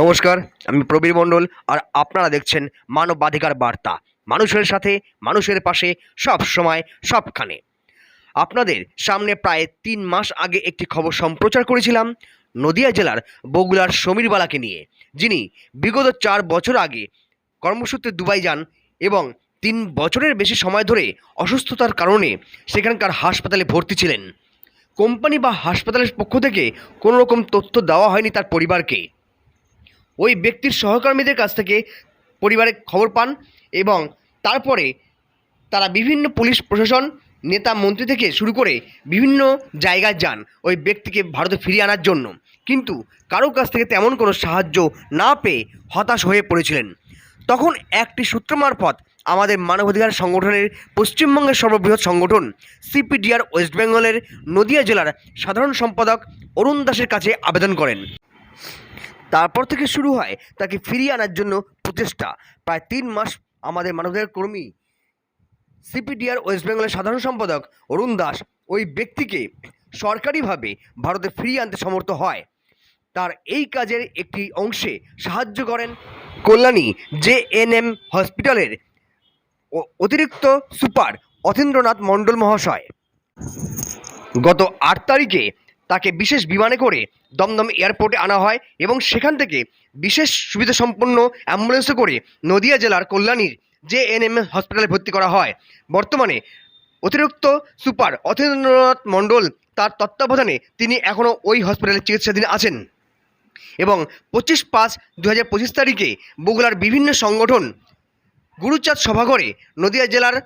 নমস্কার, আমি প্রবীর মণ্ডল আর আপনারা দেখছেন মানবাধিকার বার্তা। মানুষের সাথে, মানুষের পাশে, সব সময়, সবখানে। আপনাদের সামনে প্রায় তিন মাস আগে একটি খবর সম্প্রচার করেছিলাম নদিয়া জেলার বগুড়ার সমীরবালাকে নিয়ে, যিনি বিগত চার বছর আগে কর্মসূত্রে দুবাই যান এবং তিন বছরের বেশি সময় ধরে অসুস্থতার কারণে সেখানকার হাসপাতালে ভর্তি ছিলেন। কোম্পানি বা হাসপাতালের পক্ষ থেকে কোনো রকম তথ্য দেওয়া হয়নি তার পরিবারকে। ওই ব্যক্তির সহকর্মীদের কাছ থেকে পরিবারে খবর পান এবং তারপরে তারা বিভিন্ন পুলিশ প্রশাসন, নেতা, মন্ত্রী থেকে শুরু করে বিভিন্ন জায়গায় যান ওই ব্যক্তিকে ভারতে ফিরিয়ে আনার জন্য। কিন্তু কারও কাছ থেকে তেমন কোনো সাহায্য না পেয়ে হতাশ হয়ে পড়েছিলেন। তখন একটি সূত্র মারফত আমাদের মানবাধিকার সংগঠনের পশ্চিমবঙ্গের সর্ববৃহৎ সংগঠন সিপিডিআর ওয়েস্ট বেঙ্গলের নদিয়া জেলার সাধারণ সম্পাদক অরুণ দাসের কাছে আবেদন করেন। তারপর থেকে শুরু হয় তাকে ফিরিয়ে আনার জন্য প্রচেষ্টা। প্রায় তিন মাস আমাদের মানবাধিকার কর্মী, সিপিডিআর ওয়েস্ট বেঙ্গলের সাধারণ সম্পাদক অরুণ দাস ওই ব্যক্তিকে সরকারিভাবে ভারতে ফিরিয়ে আনতে সমর্থ হয়। তার এই কাজের একটি অংশে সাহায্য করেন কল্যাণী জে এন এম হসপিটালের অতিরিক্ত সুপার অতীন্দ্রনাথ মণ্ডল মহাশয়। গত আট তারিখে তাকে বিশেষ বিমানে করে দমদম এয়ারপোর্টে আনা হয় এবং সেখান থেকে বিশেষ সুবিধা সম্পন্ন অ্যাম্বুলেন্সে করে নদিয়া জেলার কল্যাণীর জে এন এম হসপিটালে ভর্তি করা হয়। বর্তমানে অতিরিক্ত সুপার অথেন্দ্রনাথ মণ্ডল তার তত্ত্বাবধানে তিনি এখনও ওই হসপিটালে চিকিৎসাধীন আছেন। এবং পঁচিশ পাঁচ দু তারিখে বগুড়ার বিভিন্ন সংগঠন গুরুচাঁদ সভাঘরে নদিয়া জেলার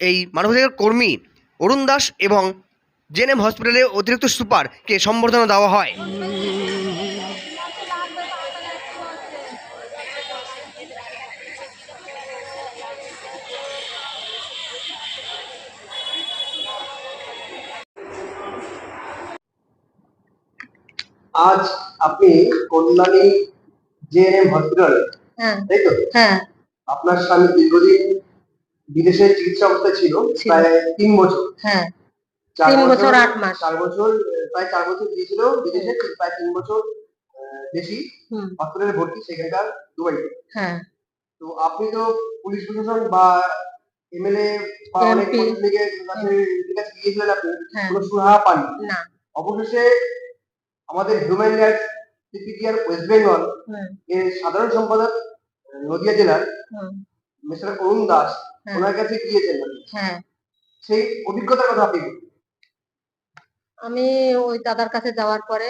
এই মানবাধিকার কর্মী অরুণ দাস এবং জেএনএম হসপিটালে অতিরিক্ত সুপারকে সম্বর্ধনা দেওয়া হয়। আজ আপনি কল্যাণী জেএনএম হসপিটাল হ্যাঁ। তাই তো? হ্যাঁ। আপনার স্বামী দীর্ঘদিন বিদেশে চিকিৎসা অবস্থায় ছিল। প্রায় তিন বছর। হ্যাঁ। তিন বছর আট মাস। চার বছর প্রায় চার বছর গিয়েছিল বিদেশে প্রায় তিন বছর বেশি হসপিটালে ভর্তি সেখানকার দুবাইতে। হ্যাঁ। তো আপনি তো পুলিশ প্রশাসন বা এমএলএ বা অনেক কাছে গিয়েছিলেন আপনি হ্যাঁ। কোনো সুরাহা পাননি? না। অবশেষে আমাদের human rights CPDR West Bengal এর সাধারণ সম্পাদক নদিয়া জেলার মিস্টার অরুণ দাস হ্যাঁ। ওনার কাছে গিয়েছেন হ্যাঁ। সেই অভিজ্ঞতার কথা আপনি। আমি ওই দাদার কাছে যাওয়ার পরে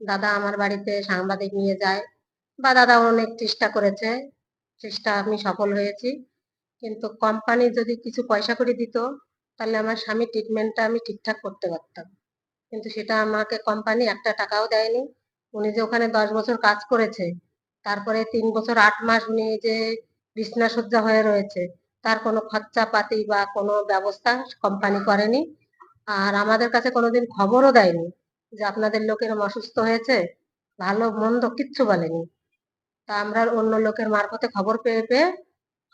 দাদা আমার বাড়িতে সাংবাদিক নিয়ে যায় বা দাদা অনেক চেষ্টা করেছে, চেষ্টা আমি সফল হয়েছি। কিন্তু কোম্পানি যদি কিছু পয়সা করে দিত, তাহলে আমার স্বামী ট্রিটমেন্টটা আমি ঠিকঠাক করতে পারতাম। কিন্তু সেটা আমাকে কোম্পানি একটা টাকাও দেয়নি। উনি যে ওখানে দশ বছর কাজ করেছে, তারপরে তিন বছর আট মাস উনি যে বিছনা সজ্জা হয়ে রয়েছে, তার কোনো খরচা পাতি বা কোনো ব্যবস্থা কোম্পানি করেনি। আর আমাদের কাছে কোনোদিন খবরও দেয়নি যে আপনাদের লোকের অসুস্থ হয়েছে ভালো মন্দ কিচ্ছু বলেনি। তা আমরা অন্য লোকের মারফতে খবর পেয়ে পেয়ে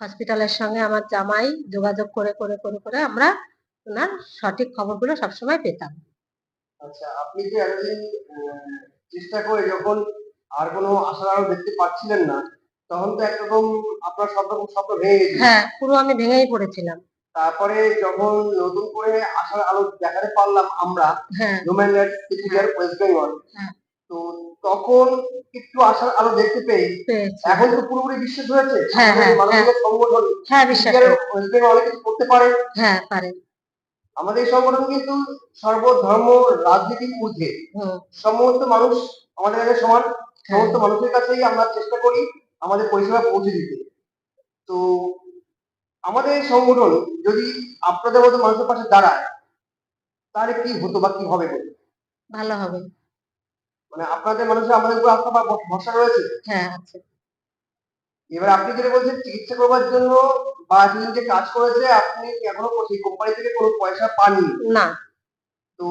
হসপিটালের সঙ্গে আমার জামাই যোগাযোগ করে করে করে করে আমরা ওনার সঠিক খবরগুলো সবসময় পেতাম। আচ্ছা আপনি এতদিন চেষ্টা করে যখন আর কোনো আশার আলো দেখতে পাচ্ছিলেন না তখন তো একরকম আপনার সব রকম স্বপ্ন ভেঙে হ্যাঁ পুরো আমি ভেঙেই পড়েছিলাম। তারপরে যখন নতুন করে আশার আলো দেখাতে পারলাম আমরা human rights CPDR West Bengal. তো তখন একটু আশার আলো দেখতে পেয়ে এখন তো পুরোপুরি বিশ্বাস হয়েছে হ্যাঁ, হ্যাঁ, সংগঠন হ্যাঁ। ওয়েস্ট বেঙ্গল অনেক কিছু করতে পারে। হ্যাঁ পারে। আমাদের এই সংগঠন কিন্তু সর্বধর্ম রাজনীতির ঊর্ধ্বে। সমস্ত মানুষ আমাদের কাছে সমান সমস্ত মানুষের কাছেই আমরা চেষ্টা করি আমাদের পরিষেবা পৌঁছে দিতে। তো আমাদের এই সংগঠন যদি আপনাদের মতো মানুষের পাশে দাঁড়ায় তাহলে কি হতো বা কি হবে বলে? ভালো হবে। মানে আপনাদের মানুষের আমাদের উপর আস্থা বা ভরসা রয়েছে? হ্যাঁ আছে। এবার আপনি যেটা বলছেন চিকিৎসা করবার জন্য বা এতদিন যে কাজ করেছে আপনি এখনও সেই কোম্পানি থেকে কোনো পয়সা পাননি? না। তো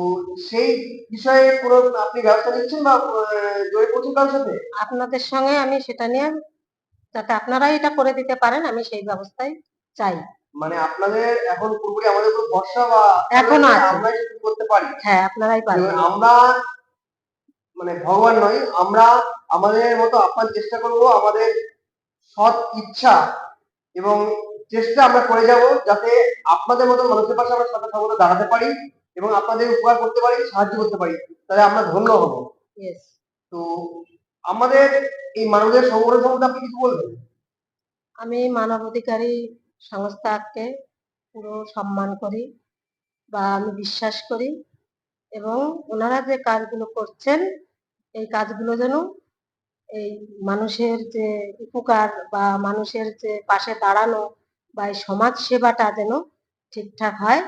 সেই বিষয়ে কোনো আপনি ব্যবস্থা নিচ্ছেন বা আহ, জড়িয়ে পড়ছেন কারোর সাথে? আপনাদের সঙ্গে আমি সেটা নিয়ে যাতে আপনারাই এটা করে দিতে পারেন আমি সেই ব্যবস্থাই চাই। মানে আপনাদের এখন পুরোপুরি আমাদের উপর ভরসা বা এখনও আছে। আমরা করতে পারি। হ্যাঁ আপনারাই পারবেন আমরা মানে ভগবান নয় আমরা আমাদের মতো আপ্রাণ চেষ্টা করব আমাদের সৎ ইচ্ছা এবং চেষ্টা আমরা করে যাব যাতে আপনাদের মতো মানুষের পাশে আমরা সদা সর্বদা দাঁড়াতে পারি এবং আপনাদের উপকার করতে পারি সাহায্য করতে পারি। তাহলে আমরা ধন্য হব। তো আমাদের এই মানুষের সংগঠন সম্বন্ধে আপনি কিছু বলবেন? আমি মানবাধিকারী সংস্থাকে পুরো সম্মান করি বা আমি বিশ্বাস করি এবং ওনারা যে কাজগুলো করছেন এই কাজগুলো যেন এই মানুষের যে উপকার বা মানুষের যে পাশে দাঁড়ানো বা এই সমাজ সেবাটা যেন ঠিকঠাক হয়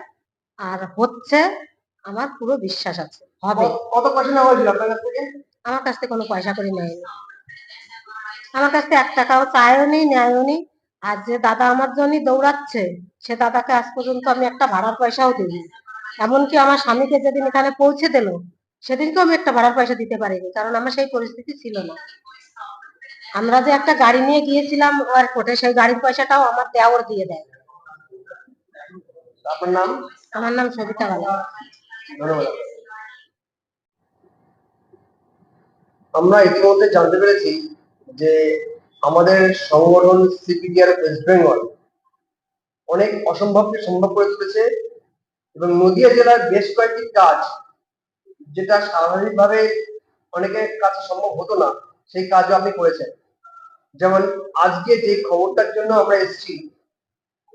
আর হচ্ছে আমার পুরো বিশ্বাস আছে হবে। কত- পয়সা নেওয়া হয়েছিল আপনার কাছ থেকে? আমার কাছ থেকে কোনো পয়সা করে নেয়নি। আমার কাছ থেকে এক টাকাও চায়ও নি নেয়ও নি। আর যে দাদা আমার জন্যই দৌড়াচ্ছে সে দাদাকে আজ পর্যন্ত আমি একটা ভাড়ার পয়সাও দিইনি। এমনকি আমার স্বামীকে যেদিন এখানে পৌঁছে দিল সেদিনকেও আমি একটা ভাড়ার পয়সা দিতে পারিনি কারণ আমার সেই পরিস্থিতি ছিল না। আমরা যে একটা গাড়ি নিয়ে গিয়েছিলাম এয়ারপোর্টে সেই গাড়ির পয়সাটাও আমার দেওয়ার দিয়ে দেয়। আপনার নাম? আমার নাম সবিতা বালা। আমরা ইতিমধ্যে জানতে পেরেছি যে আমাদের সংগঠন সিপিডিআর ওয়েস্ট বেঙ্গল অনেক অসম্ভবকে সম্ভব করে তুলেছে এবং নদিয়া জেলার বেশ কয়েকটি কাজ যেটা স্বাভাবিকভাবে অনেকের কাছে সম্ভব হতো না, সেই কাজও আপনি করেছেন। যেমন আজকে যে খবরটার জন্য আমরা এসেছি,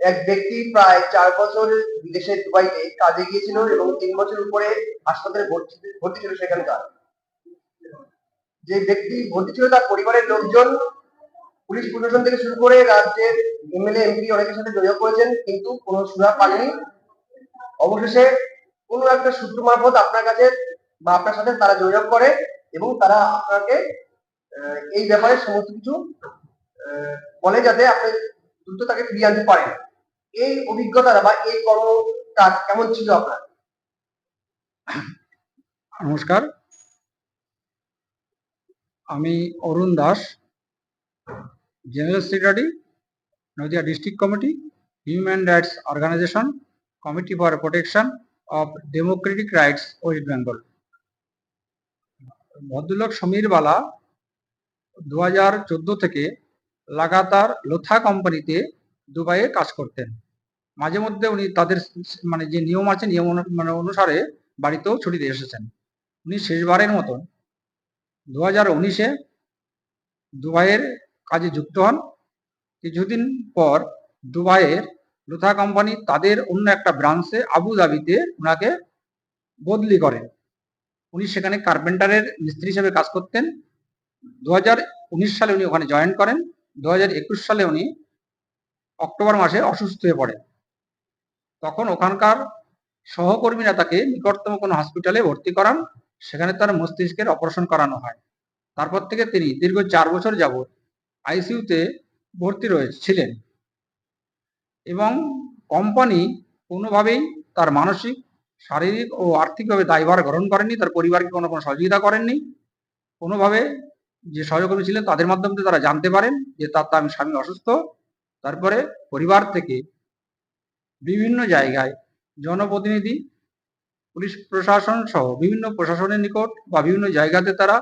এক ব্যক্তি প্রায় চার বছর বিদেশে দুবাইতে কাজে গিয়েছিল এবং তিন বছর উপরে হাসপাতালে ভর্তি ভর্তি ছিল সেখানকার। যে ব্যক্তি ভর্তি ছিল তার পরিবারের লোকজন পুলিশ প্রশাসন থেকে শুরু করে রাজ্যের এমএলএ, এমপি অনেকের সাথে যোগাযোগ করেছেন, কিন্তু কোনো সুরা পাননি অবশেষে কোনো একটা সূত্র মারফত আপনার কাছে বা আপনার সাথে তারা যোগাযোগ করে এবং তারা আপনাকে এই ব্যাপারে সমস্ত কিছু বলে যাতে আপনি দ্রুত তাকে ফিরিয়ে আনতে পারেন। এই অভিজ্ঞতাটা বা এই কর্মটা কেমন ছিল আপনার? নমস্কার। আমি Arun Das general secretary Nadia district committee human rights organisation committee for protection of democratic rights West Bengal ভদ্রলোক সমীর বালা দু হাজার চোদ্দ থেকে লাগাতার লোথা কোম্পানিতে দুবাইয়ে কাজ করতেন। মাঝে মধ্যে উনি তাদের মানে যে নিয়ম আছে, নিয়ম মানে অনুসারে বাড়িতেও ছুটিতে এসেছেন। উনি শেষবারের মতন দু হাজার উনিশে দুবাইয়ের কাজে যুক্ত হন। কিছুদিন পর দুবাইয়ের লুথা কোম্পানি তাদের অন্য একটা ব্রাঞ্চে আবুধাবিতে ওনাকে বদলি করেন। উনি সেখানে কার্পেন্টারের মিস্ত্রি হিসেবে কাজ করতেন। দু হাজার উনিশ সালে উনি ওখানে জয়েন করেন। দু হাজার একুশ সালে উনি অক্টোবর মাসে অসুস্থ হয়ে পড়েন। তখন ওখানকার সহকর্মীরা তাকে নিকটতম কোনো হসপিটালে ভর্তি করান। সেখানে তার মস্তিষ্কের অপারেশন করানো হয়। তারপর থেকে তিনি দীর্ঘ চার বছর যাবৎ আইসিইউতে ভর্তি রয়েছে ছিলেন এবং কোম্পানি কোনোভাবেই তার মানসিক, শারীরিক ও আর্থিকভাবে দায়ভার গ্রহণ করেননি, তার পরিবারকে কোনো কোনো সহযোগিতা করেননি। কোনোভাবে যে সহকর্মী ছিলেন তাদের মাধ্যমে তারা জানতে পারেন যে তার তার স্বামী অসুস্থ। তারপরে পরিবার থেকে বিভিন্ন জায়গায় জনপ্রতিনিধি, পুলিশ প্রশাসন সহ বিভিন্ন প্রশাসনের নিকট বা বিভিন্ন জায়গাতে তারা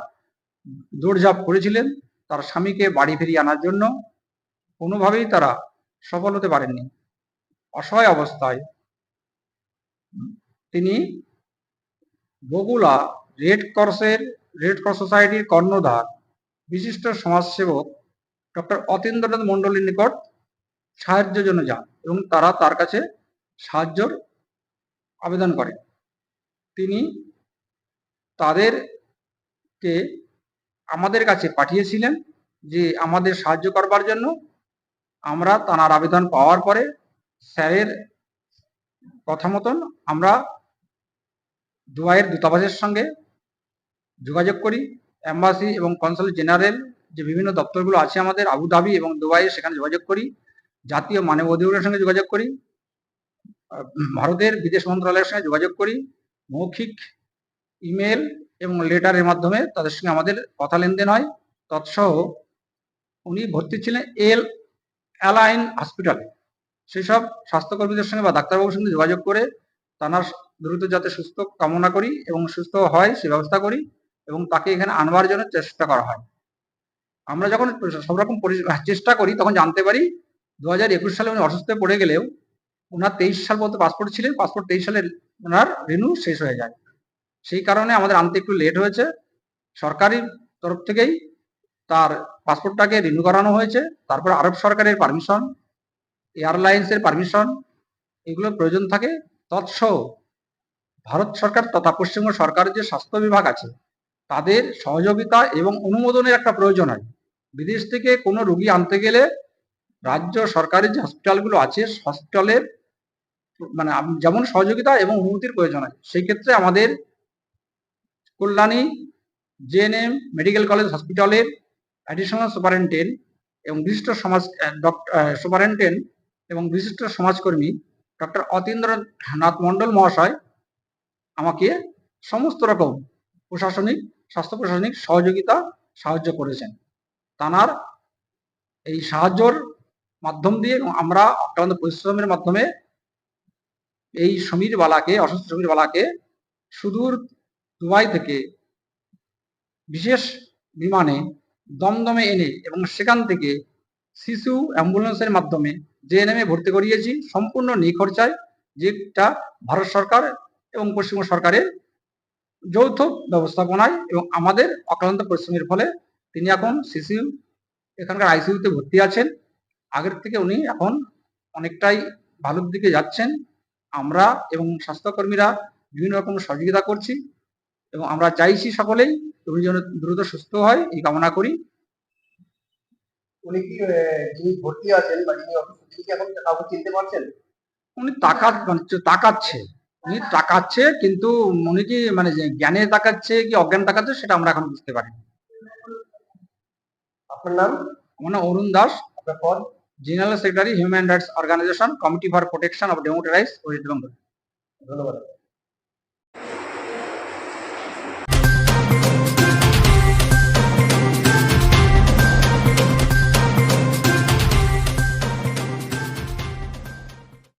দৌড়ঝাঁপ করেছিলেন। তার স্বামীকে বাড়ি ফিরিয়ে আনার জন্য কোনোভাবেই তারা সফল হতে পারেননি। অসহায় অবস্থায় তিনি বগুলা রেড ক্রসের, রেড ক্রস সোসাইটির কর্ণধার, বিশিষ্ট সমাজসেবক ডক্টর অতীন্দ্রনাথ মণ্ডলের নিকট সাহায্যের জন্য যান এবং তারা তার কাছে সাহায্যর আবেদন করেন তিনি তাদেরকে আমাদের কাছে পাঠিয়েছিলেন যে আমাদের সাহায্য করবার জন্য আমরা তাঁর আবেদন পাওয়ার পরে স্যারের কথা মতন আমরা দুবাইয়ের দূতাবাসের সঙ্গে যোগাযোগ করি অ্যাম্বাসি এবং কনসাল জেনারেল যে বিভিন্ন দপ্তরগুলো আছে আমাদের, আবুধাবি এবং দুবাইয়ে সেখানে যোগাযোগ করি, জাতীয় মানব অধিকারের সঙ্গে যোগাযোগ করি ভারতের বিদেশ মন্ত্রণালয়ের সঙ্গে যোগাযোগ করি, মৌখিক ইমেল এবং লেটারের মাধ্যমে তাদের সঙ্গে আমাদের কথা লেনদেন হয়। তৎসহ উনি ভর্তি ছিলেন এল অ্যালাইন হসপিটালে। সেই সব স্বাস্থ্যকর্মীদের সঙ্গে বা ডাক্তারবাবুর সঙ্গে যোগাযোগ করে তার দ্রুত যাতে সুস্থ কামনা করি এবং সুস্থ হয় সে ব্যবস্থা করি এবং তাকে এখানে আনবার জন্য চেষ্টা করা হয়। আমরা যখন সব রকম চেষ্টা করি তখন জানতে পারি দু হাজার একুশ সালে উনি অসুস্থ পড়ে গেলেও ওনার তেইশ সাল পর্যন্ত পাসপোর্ট ছিলেন। পাসপোর্ট তেইশ সালে ওনার রিনিউ শেষ হয়ে যায়। সেই কারণে আমাদের আনতে একটু লেট হয়েছে। সরকারি তরফ থেকেই তার পাসপোর্টটাকে রিনিউ করানো হয়েছে। তারপর আরব সরকারের পারমিশন এয়ারলাইন্সের পারমিশন এগুলো প্রয়োজন থাকে। তৎসহ ভারত সরকার তথা পশ্চিমবঙ্গ সরকারের যে স্বাস্থ্য বিভাগ আছে, তাদের সহযোগিতা এবং অনুমোদনের একটা প্রয়োজন হয়। বিদেশ থেকে কোনো রুগী আনতে গেলে রাজ্য সরকারের যে হসপিটালগুলো আছে হসপিটালের মানে যেমন সহযোগিতা এবং অনুমতির প্রয়োজন হয়, সেই ক্ষেত্রে আমাদের কল্যাণী জেএনএম মেডিকেল কলেজ হসপিটালের অ্যাডিশনাল সুপারিনটেন্ডেন্ট এবং বিশিষ্ট সমাজ সুপারিনটেন্ডেন্ট এবং বিশিষ্ট সমাজকর্মী ডক্টর অতীন্দ্রনাথ মণ্ডল মহাশয় আমাকে সমস্ত রকম প্রশাসনিক, স্বাস্থ্য প্রশাসনিক সহযোগিতা সাহায্য করেছেন। তানার এই সাহায্যর মাধ্যম দিয়ে এবং আমরা অক্লান্ত পরিশ্রমের মাধ্যমে এই সমীর বালাকে অসুস্থ সমীর বালাকে সুদূর দুবাই থেকে বিশেষ বিমানে দমদমে এনে এবং সেখান থেকে শিশু অ্যাম্বুলেন্সের মাধ্যমে জেএনএমে ভর্তি করিয়েছি। সম্পূর্ণ নিখরচায়, যেটা ভারত সরকার এবং পশ্চিমবঙ্গ সরকারের যৌথ ব্যবস্থাপনায় এবং আমাদের অক্লান্ত পরিশ্রমের ফলে তিনি এখন শিশু, এখানকার আইসিইউতে ভর্তি আছেন। আগের থেকে উনি এখন অনেকটাই ভালোর দিকে যাচ্ছেন। আমরা এবং স্বাস্থ্যকর্মীরা বিভিন্ন রকম সহযোগিতা করছি। এবং আমরা চাইছি সকলেই উনি যেন দ্রুত সুস্থ হয় এই কামনা করি। উনি কি যিনি ভর্তি আছেন বা যিনি তিনি কি এখন কাউকে চিনতে পারছেন? উনি তাকা মানে তাকাচ্ছে। উনি তাকাচ্ছে কিন্তু উনি কি মানে যে জ্ঞানে তাকাচ্ছে কি অজ্ঞান তাকাচ্ছে সেটা আমরা এখন বুঝতে পারি আপনার নাম? আমার নাম অরুণ দাস। আপনার পদ? General secretary human rights organisation committee for protection of democratise West Bengal. ধন্যবাদ।